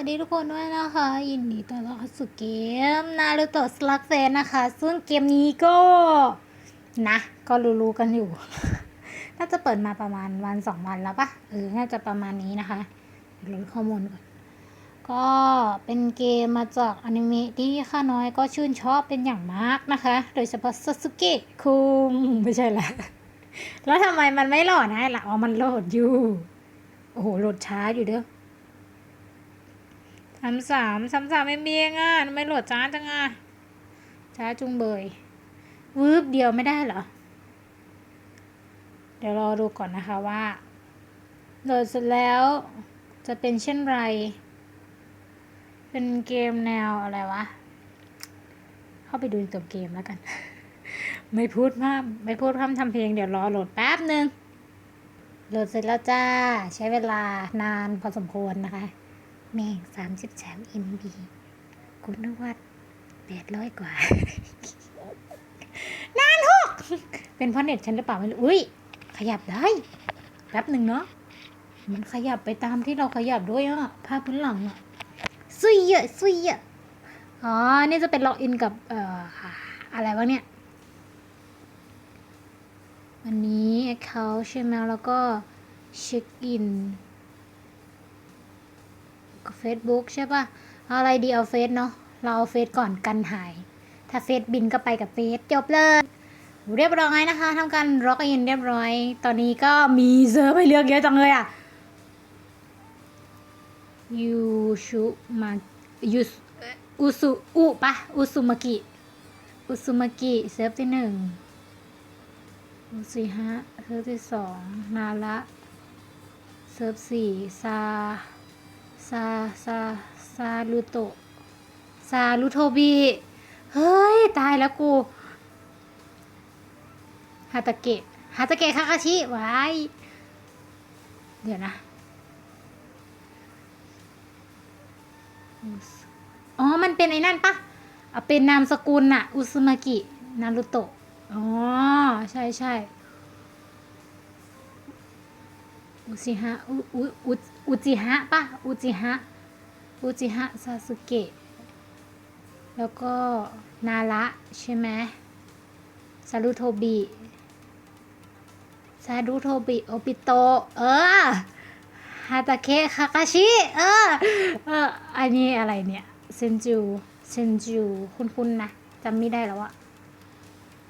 วัสดีทุกคนด้วยนะคะ ยินดีต้อนรับเข้าสู่เกมนารูโตะสลักเซนนะคะ ซึ่งเกมนี้ก็นะ ก็รู้ๆกันอยู่ น่าจะเปิดมาประมาณวันสองวันแล้วปะเออน่าจะประมาณนี้นะคะเดี๋ยวลดข้อมูลก่อน ก็เป็นเกมมาจากอนิเมะที่ข้าน้อยก็ชื่นชอบเป็นอย่างมากนะคะ โดยเฉพาะซาสึเกะคุงไม่ใช่ละแล้วทำไมมันไม่โหลดให้ล่ะอ๋อมันโหลดอยู่ โอ้โหโหลดช้าอยู่เด้อ สามสามสามสามไม่มีเองอะทำไมโหลดช้าจังอะช้าจุงเบยวืบเดียวไม่ได้เหรอ เดี๋ยวรอดูก่อนนะคะว่า โหลดเสร็จแล้วจะเป็นเช่นไร เป็นเกมแนวอะไรวะ เข้าไปดูในตัวเกมแล้วกัน ไม่พูดมากไม่พูดพร่ำทำเพลงเดี๋ยวรอโหลดแป๊บหนึ่งโหลดเสร็จแล้วจ้า ใช้เวลานานพอสมควรนะคะ แม่งสามสิบสามเอ็มบีกูนึกว่าแปดร้อยกว่า นานหกเป็นเพราะเน็ตฉันหรือเปล่าไม่รู้อุ้ย ขยับได้ แป๊บหนึ่งเนาะ มันขยับไปตามที่เราขยับด้วยอะภาพพื้นหลังอะซุยเยอะซุยเยอะอ๋อ นี่จะเป็นล็อกอินกับ เอ่อ อะไรวะเนี่ย วันนี้เขาใช่ไหมแล้วก็เช็คอิน Facebook ใช่ปะเอาอะไรดีเอาเฟซเนาะเราเอาเฟซก่อนกันหาย ถ้าเฟซบินก็ไปกับเฟซจบเลยเรียบร้อยนะคะทำการล็อกอินเรียบร้อย ตอนนี้ก็มีเซิร์ฟให้เลือกเยอะจังเลยอะ ยูชุมายูอุสุอุปะอุสุมากิอุสุมากิเซิร์ฟที่หนึ่งอุสิฮะเซิร์ฟที่สองนาระเซิร์ฟสี่ซา ซาซาซาลูโตซาลูโทบิเฮ้ย ตายแล้วกูฮาตาเกะฮาตาเกะคาคาชิไว้เดี๋ยวนะ อ๋อ มันเป็นไอ้นั่นปะอะเป็นนามสกุลน่ะ อุซุมากิ นารุโตะ อ๋อ ใช่ใช่ อุจิฮะอุอุอุอุจิฮะปะอุจิฮะอุจิฮะซาสึเกะแล้วก็นาระใช่ไหมซารุโทบิซารุโทบิโอปิโต เออฮาตาเคะคาคาชิเออเอออันนี้อะไรเนี่ยเซนจูเซนจูคุ้นๆนะจำไม่ได้แล้วอะ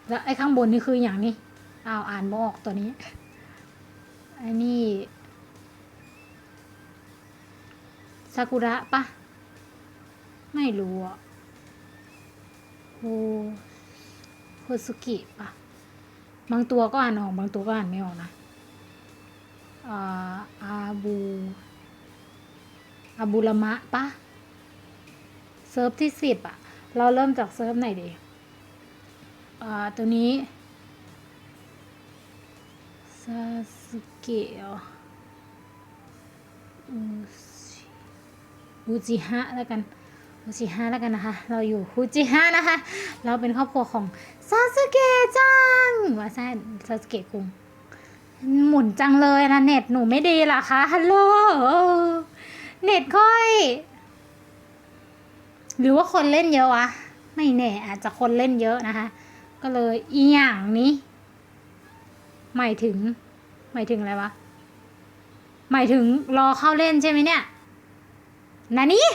แล้วไอ้ข้างบนนี่คืออย่างนี้อ้าวอ่านบอกตัวนี้ อันนี้ซากุระปะ ไม่รู้อะโฮโฮสุกิปะ บางตัวก็อ่านออก บางตัวก็อ่านไม่ออกนะอาอาบูอาบูรามะปะ เซิร์ฟที่สิบอะ เราเริ่มจากเซิร์ฟไหนดีอ่าตัวนี้ซาสึ เกะเหรออุจิฮะแล้วกันอุจิฮะแล้วกันนะคะ เราอยู่อุจิฮะนะคะ เราเป็นครอบครัวของซาสึเกะจังว่าใช่ซาสึเกะคุงหมุนจังเลยนะเน็ตหนูไม่ดีล่ะคะฮัลโหลเน็ตค่อย หรือว่าคนเล่นเยอะวะ ไม่แน่อาจจะคนเล่นเยอะนะคะ ก็เลยอีอย่างนี้หมายถึง หมายถึงอะไรวะ หมายถึงรอเข้าเล่นใช่ไหมเนี่ยนานี่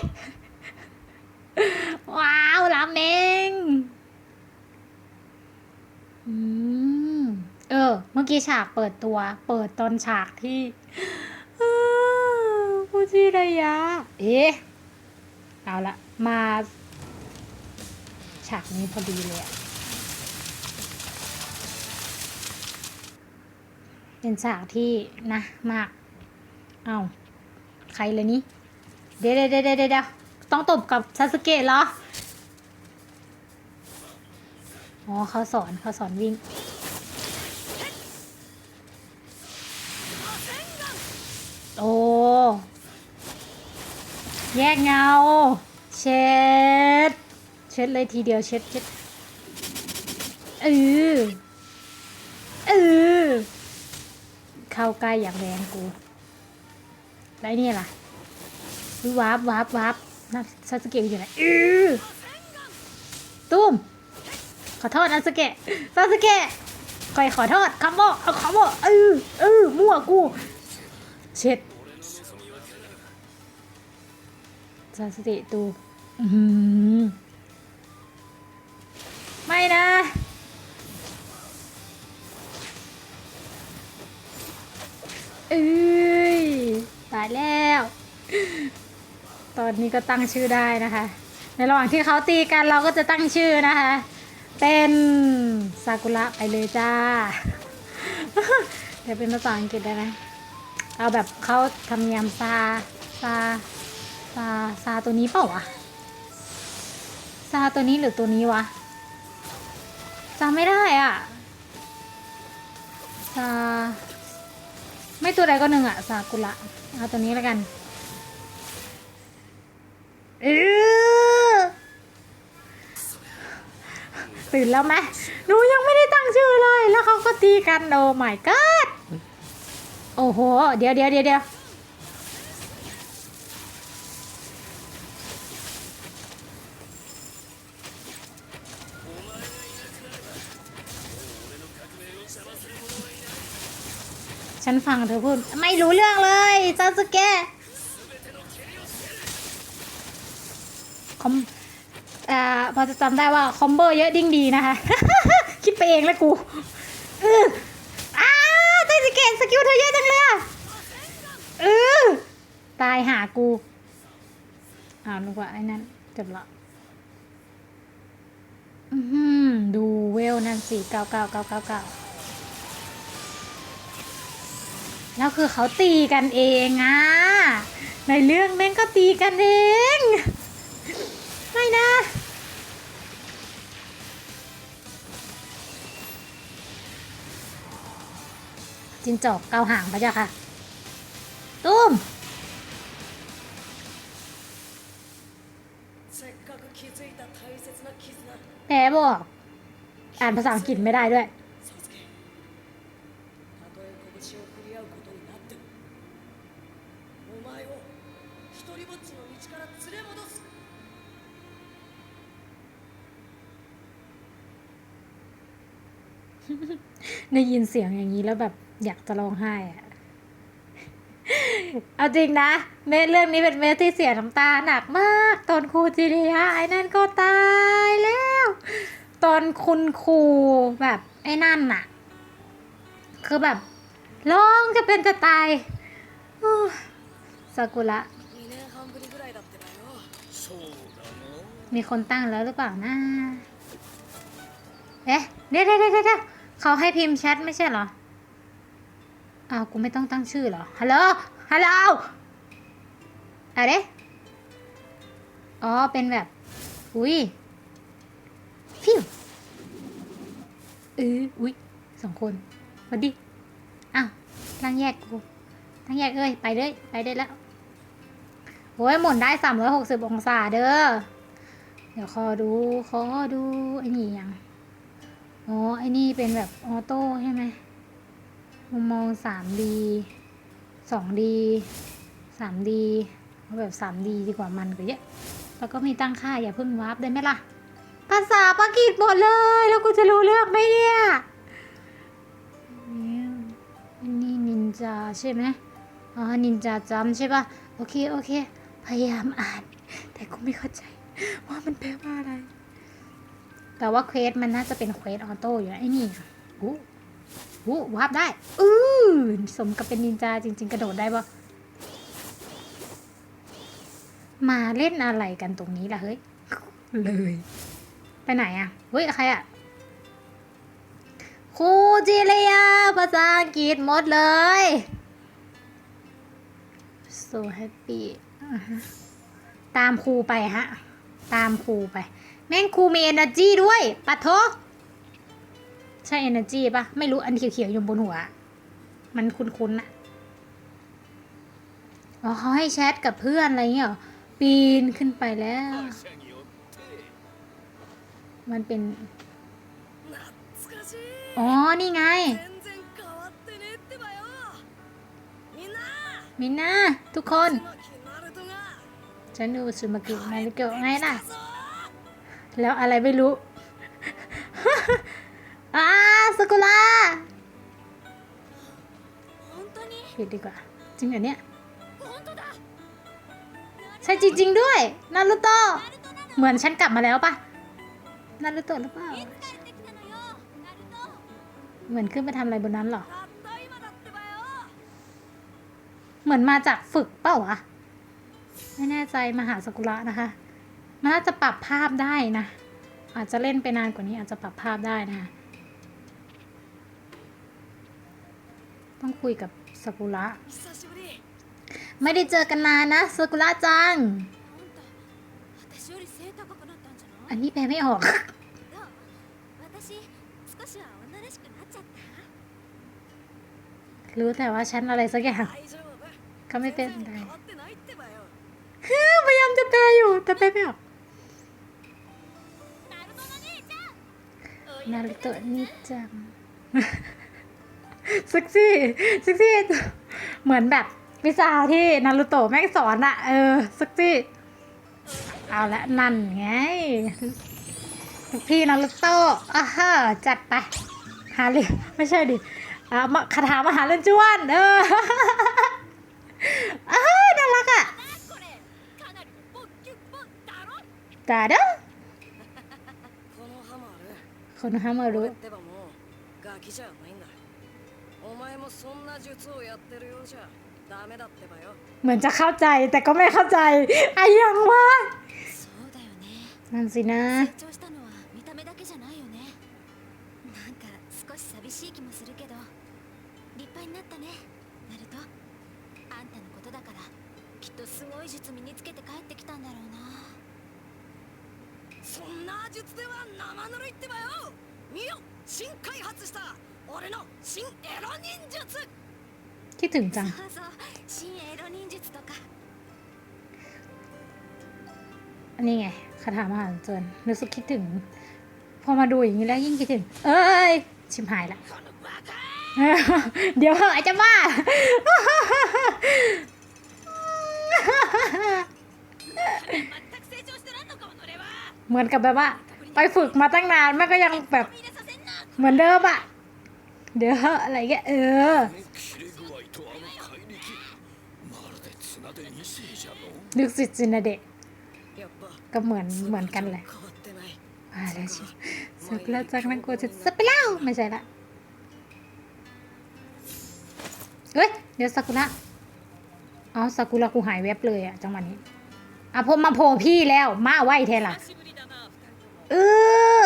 ว้าวรามเองอืมเออ เมื่อกี้ฉากเปิดตัว เปิดตอนฉากที่ฟูจิระยะ เอ๊ะ เอาละ มา ฉากนี้พอดีเลยอะ เป็นฉากที่นะมาก เอาใครเลยนี่ เดี๋ยวเดี๋ยวเดี๋ยวเดี๋ยวต้องตบกับซาสึเกะเหรอ อ๋อเขาสอนเขาสอนวิ่ง โอ้ แยกเงา เช็ด เช็ดเลยทีเดียวเช็ดเช็ดเออเอ เข้าใกล้อย่างแรงกูแล้วไอ้นี่ล่ะอุ๊ยวาร์ปวาร์ปวาร์ปนซาสเกะอยู่ไหนอือตุ้ม ขอโทษนาสเกะซาสเกะคอยขอโทษคัมโบเอาคัมโบเออเออมั่วกูเช็ดซาสเกะตู้อือไม่นะ เอ้ยตายแล้ว ตอนนี้ก็ตั้งชื่อได้นะคะ ในระหว่างที่เขาตีกันเราก็จะตั้งชื่อนะคะ เป็นซากุระไปเลยจ้า เดี๋ยวเป็นภาษาอังกฤษได้ไหมเอาแบบเขาทำเนียมซาซาซาซาตัวนี้เปล่าวะซาตัวนี้หรือตัวนี้วะจำไม่ได้อะซา ไม่ตัวใดก็หนึ่งอะซากุระเอาตัวนี้แล้วกันเออตื่นแล้วไหมหนูยังไม่ได้ตั้งชื่อเลย แล้วเขาก็ตีกันโอ้ my god โอ้โห เดี๋ยวเดี๋ยวเดี๋ยว ฉันฟังเธอพูด ไม่รู้เรื่องเลยซาสึเกะคอมอ่าพอจะจำได้ว่าคอมโบเยอะดิ้งดีนะคะ คิดไปเองแล้วกูเอออ้าซาสึเกะสกิลเธอเยอะจังเลยอะเออตายหากูอ้าวนึกว่าไอ้นั่นจบละอือดูเวลนั่นสี่เก้าเก้าเก้าเก้าเก้า แล้วคือเขาตีกันเองอะในเรื่องแม่งก็ตีกันเอง ไม่นะ จินจอกเกาห่างปะจ้ะค่ะ ตุ้มแพ้บอก อ่านภาษาอังกฤษไม่ได้ด้วย ได้ยินเสียงอย่างนี้แล้วแบบอยากจะร้องไห้อะเอาจริงนะ เมเรื่องนี้เป็นเมที่เสียน้ำตาหนักมาก ตอนครูจิริยาไอ้นั่นก็ตายแล้ว ตอนคุณครูแบบไอ้นั่นน่ะ คือแบบร้องจะเป็นจะตายสากุระมีคนตั้งแล้วหรือเปล่านะ เอ๊ะ เดี๋ยวเดี๋เดี๋ เขาให้พิมพ์แชทไม่ใช่เหรออ้าวกูไม่ต้องตั้งชื่อเหรอฮัลโหลฮัลโหลอะไรอ๋อเป็นแบบ อุ้ยฟิวเอออุ้ยสองคนสวัสดีอ้าวตั้งแยกกูตั้งแยกเอ้ยไปเลยไปได้แล้วโอ้ยหมุนได้สามร้อยหกสิบองศาเด้อเดี๋ยวขอดูขอดูไอ้นี่ยัง อ๋อไอ้นี่เป็นแบบออโต้ใช่ไหมมุมมองสามดีสองดีสามดีเอาแบบสามดีดีกว่ามันก็เยอะ แล้วก็มีตั้งค่าอย่าเพิ่งวาร์ปได้ไหมล่ะ ภาษาปากีสหมดเลย แล้วกูจะรู้เรื่องไหมเนี่ยเนี่ยอันนี้นินจาใช่ไหมอ๋อ นินจาจำใช่ปะโอเค โอเค พยายามอ่าน แต่กูไม่เข้าใจว่ามันแปลว่าอะไร แต่ว่าเควสมันน่าจะเป็นเควสออโต้อยู่นะไอ้นี่อะอู้อู้วาร์ปได้ อือสมกับเป็นนินจาจริง ๆ กระโดดได้ปะมาเล่นอะไรกันตรงนี้ล่ะเฮ้ย เลย ไปไหนอะเฮ้ย ใครอะครูจิเลียภาษาอังกฤษหมดเลย so happy ตามครูไปฮะ ตามครูไป แม่งครูมี energy ด้วยปะโทใช่ energy ปะไม่รู้อันเขียวๆอยู่บนหัว มันคุ้นๆนะอ๋อเขาให้แชทกับเพื่อนอะไรเงี้ยปีนขึ้นไปแล้ว มันเป็น อ๋อ นี่ไง มินนาทุกคน ฉันดูสุมากิมาริเกะไงล่ะ แล้วอะไรไม่รู้อาสกุลาปิดดีกว่า จริงเหรอเนี่ยใช่จริงจริงด้วย นารุโตะเหมือนฉันกลับมาแล้วปะนารุโตะหรือเปล่าเหมือนขึ้นไปทำอะไรบนนั้นหรอ เหมือนมาจากฝึกเปล่าวะ ไม่แน่ใจมาหาสกุระนะคะ มันน่าจะปรับภาพได้นะ อาจจะเล่นไปนานกว่านี้อาจจะปรับภาพได้นะ ต้องคุยกับสกุระไม่ได้เจอกันนานนะสกุระจัง อันนี้แปลไม่ออกรู้แต่ว่าฉันอะไรสักอย่างก็ไม่เป็นไรพยายามจะแปลอยู่แต่แปลไม่ออก นารุโตะนี่จังซ็กซี่ซ็กซี่เหมือนแบบวิชาที่นารุโตะแม่งสอนอะเออซ็กซี่ เอาละนั่นไงพี่นารุโตะอะฮะจัดไปหาเรื่อไม่ใช่ดิอ่าคาถามหาเรื่องจวนเออเออน่ารักอะตาด้อ ール คนฮามารุ 俺ってばもうガキじゃないんだお前もそんな術をやってるようじゃダメだってばよ เหมือนจะเข้าใจแต่ก็ไม่เข้าใจไอ้ยังวะ そうだよね นั่นสินะ 成長したのは見た目だけじゃないよねなんか少し寂しい気もするけど立派になったねナルトあんたのことだからきっとすごい術身につけて帰ってきたんだろうな そんな術では生ぬるいってばよ見よ新開発した俺の新エロ忍術 คิดถึงจัง そうそう新エロ忍術とか อันนี้ไงคาถามหาจนรู้สึกคิดถึง พอมาดูอย่างนี้แล้วยิ่งคิดถึง เอ้ย ชิมหายละ このバカ เดี๋ยวเหอะไอ้เจะบ้า เหมือนกับแบบว่า ไปฝึกมาตั้งนานแม่ก็ยังแบบเหมือนเดิมอะเดี๋ยวอะไรเงี้ยเออลึกสิจินาเดะก็เหมือนเหมือนกันแหละมาแล้วชิสักแล้วจากนั้นกูจะสับไปแล้วไม่ใช่ละเฮ้ยเดี๋ยวสักุระเอาสักุระกูหายแวบเลยอะจังหวะนี้อะผมมาโผล่พี่แล้วมาไหวเทล่ะ เออ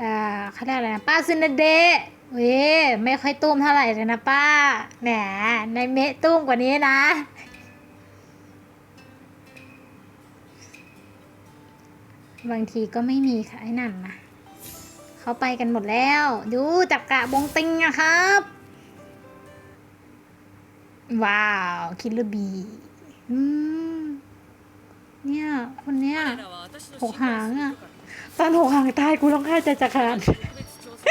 อ่าเขาเรียกอะไรนะป้าซินเดะเว้ยไม่ค่อยตุ้มเท่าไหร่เลยนะป้า แหมในเมะตุ้มกว่านี้นะ บางทีก็ไม่มีค่ะไอ้นั่นนะเขาไปกันหมดแล้ว ดูจับกะบงติงนะครับ ว้าว คิลเลอร์บี อืม เนี่ย คนเนี้ย 彼らは私のหกหางอะ 信頼する人かตอนหกหางตายกูร้องไห้ใจจะขาด ら特別調査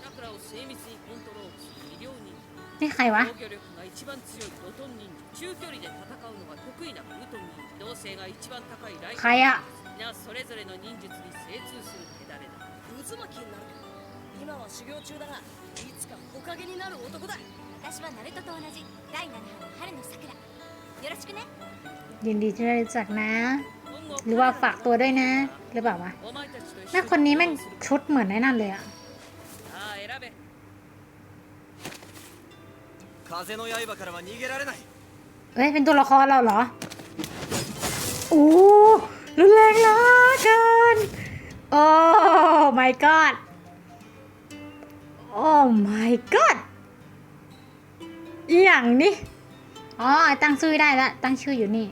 チャクラを精密にコントロールする医療忍 นี่ใครวะ 者防御力が一番強いロトン忍者中距離で戦うのが得意なウートン忍者動静が一番高いライใครอะ 皆それぞれの忍術に精通する手だれだ渦巻きになる今は修行中だがいつか木陰になる男だ私はナルトと同じ ยินดีที่ได้รู้จักนะ หรือว่าฝากตัวด้วยนะ หรือเปล่าวะน้าคนนี้แม่งชุดเหมือนไอ้นั่นเลยอะเฮ้ย เป็นตัวละครเราเหรอโอ้รุนแรงละเกิน โอ้ my god โอ้ my god อหย่างนี้อ๋อตั้งชื่อได้ละตั้งชื่ออยู่นี่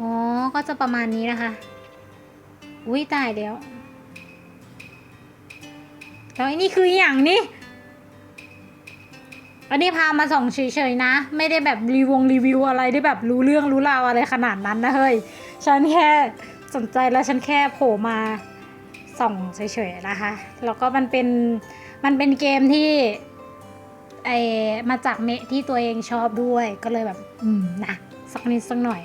อ๋อก็จะประมาณนี้นะคะอุ้ยตายแล้วแล้วไอ้นี่คืออหย่างนี้อันนี้พามาส่องเฉยๆนะ ไม่ได้แบบรีวงรีวิวอะไรได้แบบรู้เรื่องรู้ราวอะไรขนาดนั้นนะเฮ้ยฉันแค่สนใจแล้วฉันแค่โผล่มาส่องเฉยๆนะคะ แล้วก็มันเป็นมันเป็นเกมที่ ไอมาจากเมะที่ตัวเองชอบด้วยก็เลยแบบ อืมนะสักนิดสักหน่อย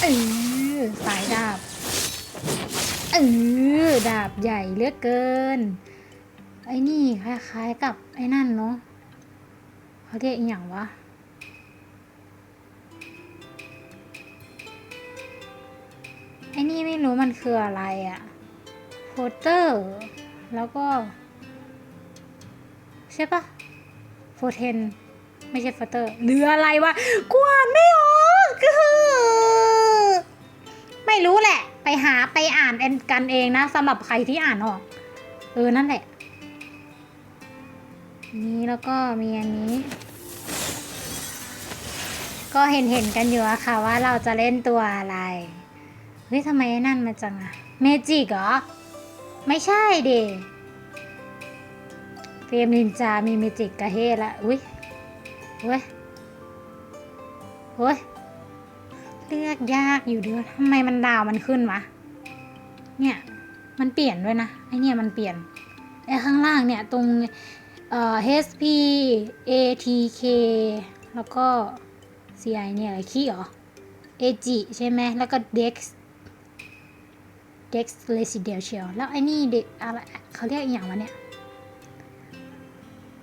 เออสายดาบ เออดาบใหญ่เลือกเกิน ไอ้นี่คล้ายๆกับไอ้นั่นเนาะเขาเรียกอีกอย่างวะไอ้นี่ไม่รู้มันคืออะไรอะ โฟเตอร์ แล้วก็ ใช่ปะโฟเทน ไม่ใช่โฟเตอร์หรืออะไรวะกวานไม่ออกคือไม่รู้แหละ ไปหาไปอ่านกันเองนะสำหรับใครที่อ่านออก เออ นั่นแหละ นี่แล้วก็มีอันนี้ ก็เห็นเห็นๆกันอยู่อะค่ะว่าเราจะเล่นตัวอะไร เฮ้ยทำไมไอ้นั่นมาจังอะเมจิกเหรอ ไม่ใช่เดเกมนินจามีเมจิกกะเฮละ อุ้ยเว้ยเฮ้ยเลือกยากอยู่เด้อทำไมมันดาวมันขึ้นวะ เนี่ย มันเปลี่ยนด้วยนะ ไอเนี่ยมันเปลี่ยน ไอข้างล่างเนี่ยตรง เอ่อ HP ATK แล้วก็ CI เนี่ยอะไรขี้เหรอ AG ใช่ไหม แล้วก็ Dex Dex Residential แล้วไอ้นี่เด็กอะไรเขาเรียกอย่างวะเนี่ย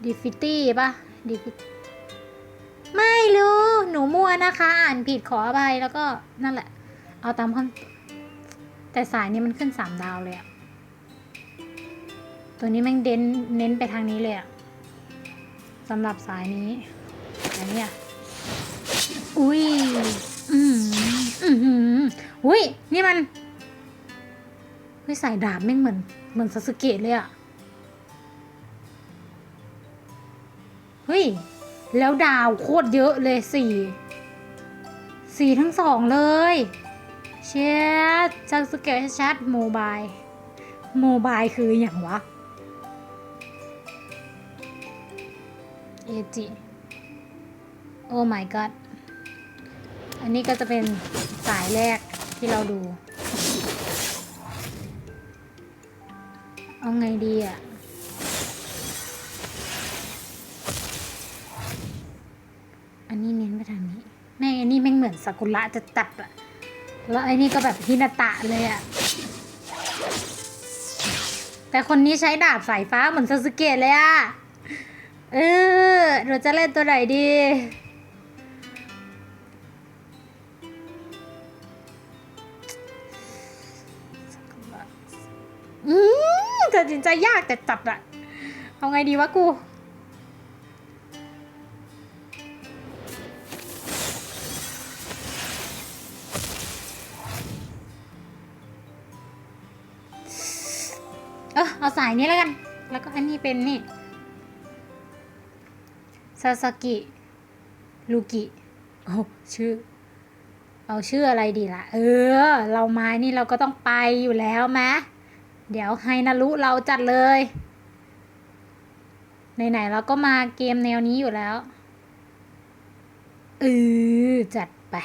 Diffity ปะ Diffity ไม่รู้ หนูมั่วนะคะ อ่านผิดขออภัยแล้วก็นั่นแหละ เอาตามคำแต่สายนี้มันขึ้นสามดาวเลยอะตัวนี้แม่งเน้นเน้นไปทางนี้เลยอะสำหรับสายนี้อันนี้ยอุ้ย อืมอืมอุ้ย นี่มัน เฮ้ยสายดาบแม่งเหมือนเหมือนซาสึเกะเลยอะเฮ้ย แล้วดาวโคตรเยอะเลยสี่สี่ทั้งสองเลย เชียซาสึเกะชัดโมบายโมบายคืออย่างวะ เอจิโอ้ my god อันนี้ก็จะเป็นสายแรกที่เราดู เอาไงดีอะ อันนี้เน้นไปทางนี้แม่งอันนี้แม่งเหมือนซากุระจะตัดอะแล้วไอ้นี่ก็แบบฮินาตะเลยอะแต่คนนี้ใช้ดาบสายฟ้าเหมือนซาสึเกะเลยอะเออเราจะเล่นตัวไหนดี ตัดสินใจยากแต่จัดอะเอาไงดีวะกู เออเอาสายนี้แล้วกัน แล้วก็อันนี้เป็นนี่ซาสกิ ลูกิโอ้ชื่อ เอาชื่ออะไรดีล่ะ เออ เรามานี่เราก็ต้องไปอยู่แล้วมะ เดี๋ยวไฮนารุเราจัดเลย ไหนๆเราก็มาเกมแนวนี้อยู่แล้วเออจัดไป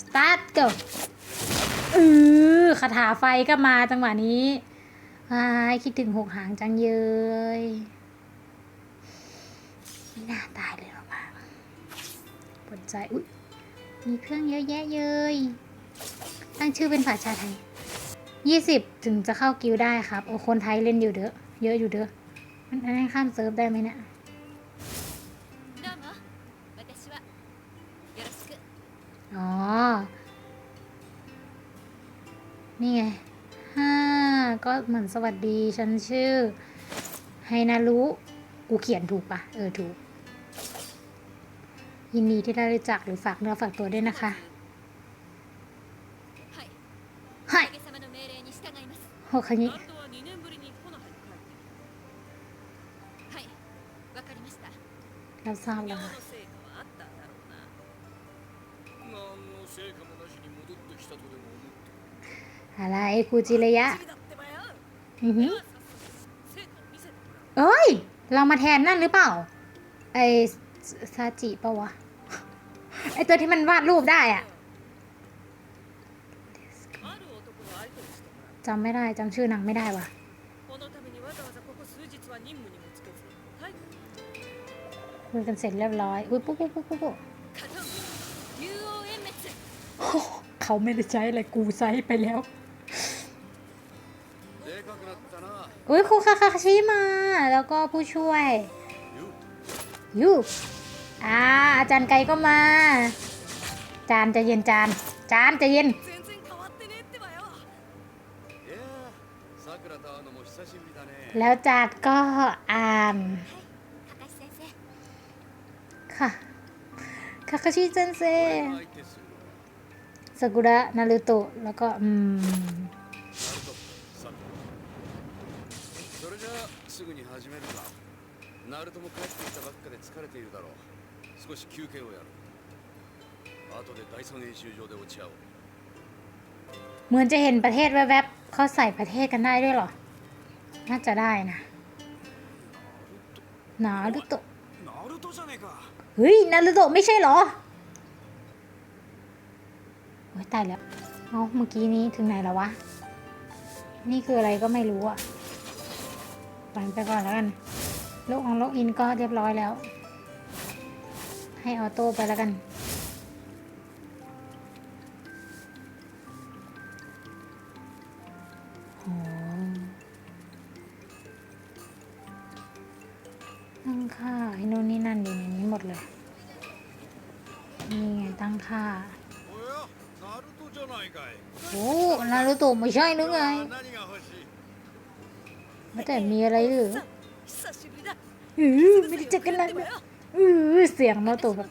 start go เออคาถาไฟก็มาจังหวะนี้วายคิดถึงหกหางจังเยยไม่น่าตายเลยหรอกมั้งปวดใจ อุ๊ย มีเครื่องเยอะแยะเยยตั้งชื่อเป็นภาษาไทย ยี่สิบถึงจะเข้ากิวได้ครับ โอ้คนไทยเล่นอยู่เด้อเยอะอยู่เด้อมันให้ข้ามเซิร์ฟได้ไหมเนี่ยอ๋อ นี่ไงห้าก็เหมือนสวัสดีฉันชื่อไฮนารุกูเขียนถูกปะเออ ถูก ยินดีที่ได้รู้จักหรือฝากเนื้อฝากตัวด้วยนะคะ います โฮคางิ あとは2年ぶりにコノハに帰ってはいわかりました รับทราบ き แล้ た ว 山 ค่ะ の成果はあったんだろうな何の成果もなしに戻ってきたとでも思って อะไรคูจิระยะ チリだってばよ อือหือ では早速成果を見せてもらおう เอ้ย เรามาแทนนั่นหรือเปล่า ไอซาจิปะวะ ไอตัวที่มันวาดรูปได้อะ จำไม่ได้จำชื่อนางไม่ได้ว่ะคุยกันเสร็จเรียบร้อยอุ้ยปุ๊บปุ๊บปุ๊บปุ๊บเขาไม่ได้ใช้อะไรกูใช้ไปแล้วอุ้ยครูคาคาชิมา แล้วก็ผู้ช่วยยูอ่าอาจารย์ไก่ก็มา จานจะเย็นจาน จานจะเย็น แล้วจานก็อ่าน カカシ先生 ค่ะคาคาชิเซนเซ 俺が相手するのは ซากุระนารุโตะแล้วก็ อืม ナルトさくらそれじゃあすぐに始めるかナルトも帰ってきたばっかで疲れているだろう少し休憩をやる後で第三演習場で落ち合おう เหมือนจะเห็นประเทศแวบๆเขาใส่ประเทศกันได้ด้วยเหรอ น่าจะได้นะนารุโตะเฮ้ยนารุโตะไม่ใช่เหรอโอ้ยตายแล้วเอาเมื่อกี้นี้ถึงไหนแล้ววะ นี่คืออะไรก็ไม่รู้อะปันไปก่อนแล้วกันโลกของโลกอินก็เรียบร้อยแล้ว ให้ออโต้ไปแล้วกัน ค่าให้นู่นนี่นั่นอยู่ในนี้หมดเลย นี่ไงตั้งค่าโอ้นารูโตะไม่ใช่หรือไงแต่มีอะไรหรือเฮ้ยไม่ได้เจอกันนานอือเสียงนารูโตะแบบ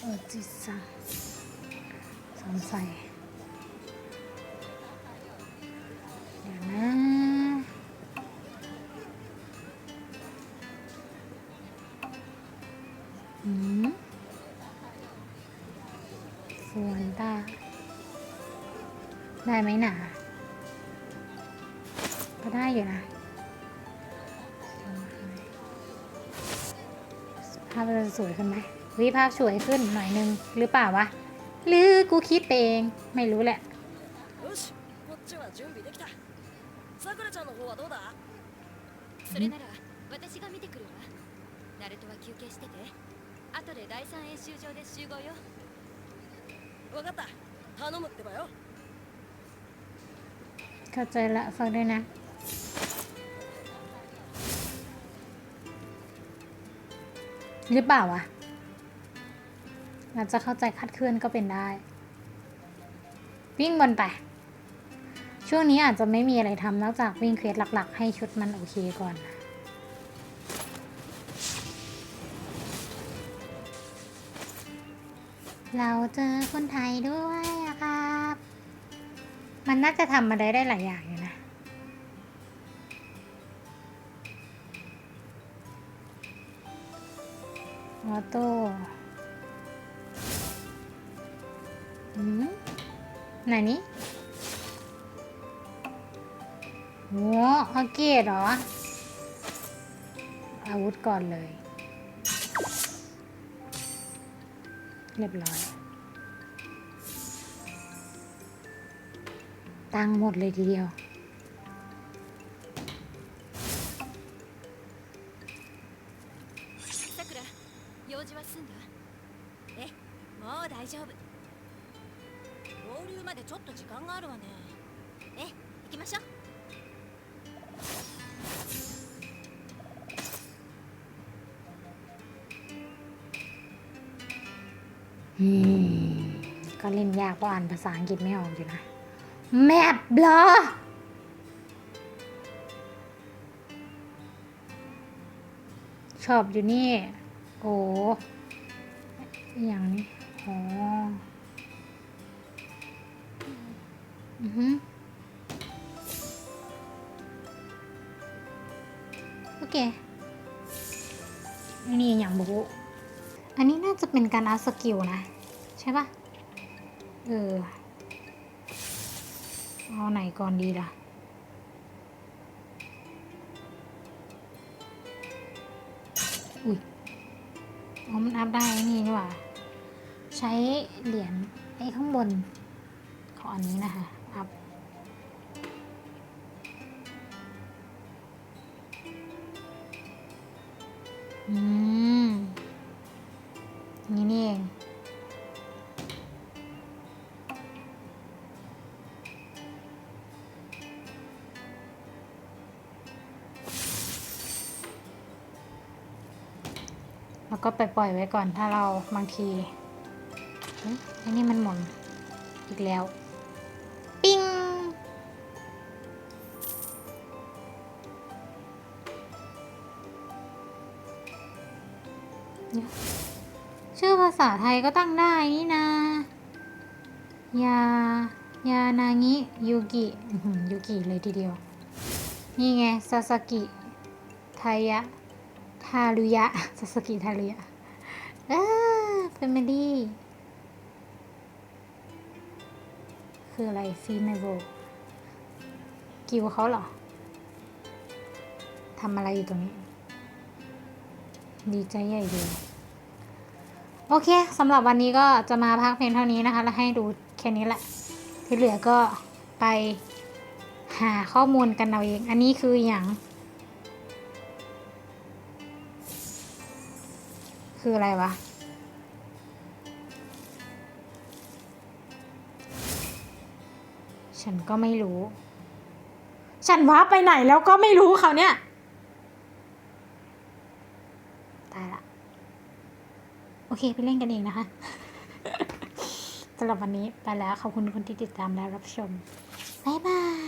โอ้จิซ่าสงสัย ฟวนต้า ได้ไหมหนาก็ได้อยู่นะภาพจะสวยขึ้นไหมวิภาพสวยขึ้นหน่อยนึง หรือเปล่าวะ หรือกูคิดเอง ไม่รู้แหละ さくらちゃんの方はどうだそれなら私が見てくるわナルトは休憩してて後で第三演習場で集合よ分かった頼むってばよ เข้าใจละฟังด้วยนะ หรือเปล่าวะอาจจะเข้าใจคลาดเคลื่อนก็เป็นได้ วิ่งบนไป ช่วงนี้อาจจะไม่มีอะไรทำนอกจากวิ่งเควสหลัก ๆ ให้ชุดมันโอเคก่อน เราเจอคนไทยด้วยอะครับ มันน่าจะทำอะไรได้หลายอย่างอยู่นะ ออโต้อืมไหนนี้ โหอาเกตเหรอ อาวุธก่อนเลย เรียบร้อย ตังหมดเลยทีเดียว ก็เล่นยากเพราะอ่านภาษาอังกฤษไม่ออกอยู่นะ แมปเหรอชอบอยู่นี่ โอ้อย่างนี้อ๋ออือฮึโอเค นี่อย่างบุอันนี้น่าจะเป็นการอัพสกิลนะ ช่ปะเออ เอาไหนก่อนดีล่ะ อุ้ยอ๋อมันอัพได้นี่นี่หว่า ใช้เหรียญไอ้ข้างบน ของอันนี้นะคะ อัพอืม นี่นี่เอง แล้วก็ไปปล่อยไว้ก่อนถ้าเราบางทีเฮ้ยไอ้นี่มันหมุนอีกแล้ว ปิ้งชื่อภาษาไทยก็ตั้งได้นี่นะ ยา ยานางิ ยูกิอื้อหือยูกิเลยทีเดียว นี่ไง ซาสกิ ไทยะ ทารุยะซาสกิทารุยะเออเฟมิลี่คืออะไรฟีเมโบกิวเขาเหรอทำอะไรอยู่ตรงนี้ ดีใจใหญ่เลยโอเคสำหรับวันนี้ก็จะมาพักเพียงเท่านี้นะคะ แล้วให้ดูแค่นี้แหละ ที่เหลือก็ไปหาข้อมูลกันเอาเอง อันนี้คืออย่าง คืออะไรวะ ฉันก็ไม่รู้ ฉันว้าไปไหนแล้วก็ไม่รู้เขาเนี่ย ตายละ โอเค ไปเล่นกันเองนะคะสำหรับวันนี้ไปแล้ว ขอบคุณคนที่ติดตามและรับชม บ๊ายบาย